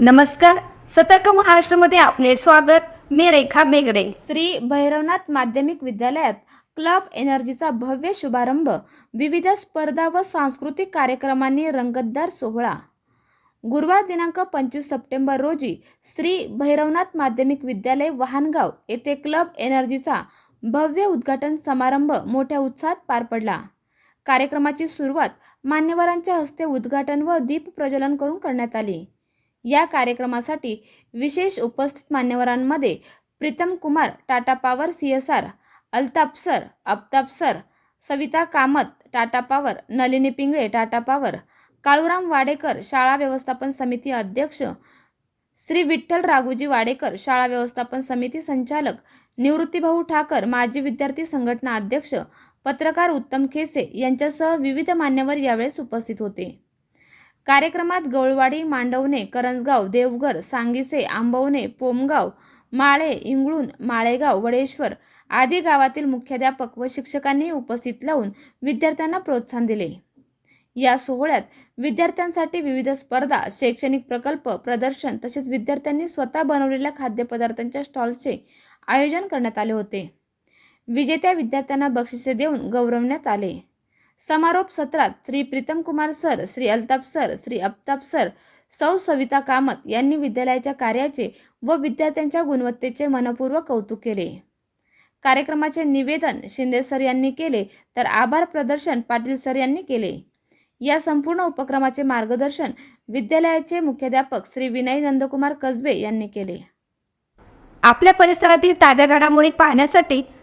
नमस्कार. सतर्क महाराष्ट्रामध्ये आपले स्वागत. मी रेखा बेगडे. श्री भैरवनाथ माध्यमिक विद्यालयात क्लब एनर्जीचा भव्य शुभारंभ. विविध स्पर्धा व सांस्कृतिक कार्यक्रमांनी रंगतदार सोहळा. गुरुवार दिनांक पंचवीस सप्टेंबर रोजी श्री भैरवनाथ माध्यमिक विद्यालय वाहनगाव येथे क्लब एनर्जीचा भव्य उद्घाटन समारंभ मोठ्या उत्साहात पार पडला. कार्यक्रमाची सुरुवात मान्यवरांच्या हस्ते उद्घाटन व दीप प्रज्वलन करून करण्यात आली. या कार्यक्रमासाठी विशेष उपस्थित मान्यवरांमध्ये Pritam Kumar Tata power C S R Altaf sir Aftab sir Savita Kamat Tata power Nalini Pingale Tata power Kaluram Wadekar शाळा व्यवस्थापन समिती अध्यक्ष श्री विठ्ठल राघोजी वाडेकर शाळा व्यवस्थापन समिती संचालक निवृत्तीभाऊ ठाकर माजी विद्यार्थी संघटना अध्यक्ष पत्रकार उत्तम खेसे यांच्यासह विविध मान्यवर यावेळेस उपस्थित होते. कार्यक्रमात गवळवाडी मांडवणे करंजगाव देवघर सांगिसे आंबवणे पोमगाव माळे इंगळूण माळेगाव वडेश्वर आदी गावातील मुख्याध्यापक व शिक्षकांनी उपस्थित लावून विद्यार्थ्यांना प्रोत्साहन दिले. या सोहळ्यात विद्यार्थ्यांसाठी विविध स्पर्धा शैक्षणिक प्रकल्प प्रदर्शन तसेच विद्यार्थ्यांनी स्वतः बनवलेल्या खाद्यपदार्थांच्या स्टॉलचे आयोजन करण्यात आले होते. विजेत्या विद्यार्थ्यांना बक्षिसे देऊन गौरवण्यात आले. समारोप सत्रात Shri Pritam Kumar sir Shri Altaf sir Shri Aftab sir सौ सविता कामत यांनी विद्यालयाच्या कार्याचे व विद्यार्थ्यांच्या गुणवत्तेचे मनपूर्वक कौतुक केले. कार्यक्रमाचे निवेदन शिंदे सर यांनी केले तर आभार प्रदर्शन पाटील सर यांनी केले. या संपूर्ण उपक्रमाचे मार्गदर्शन विद्यालयाचे मुख्याध्यापक श्री विनय नंदकुमार कसबे यांनी केले. आपल्या परिसरातील ताज्या घडामोडी पाहण्यासाठी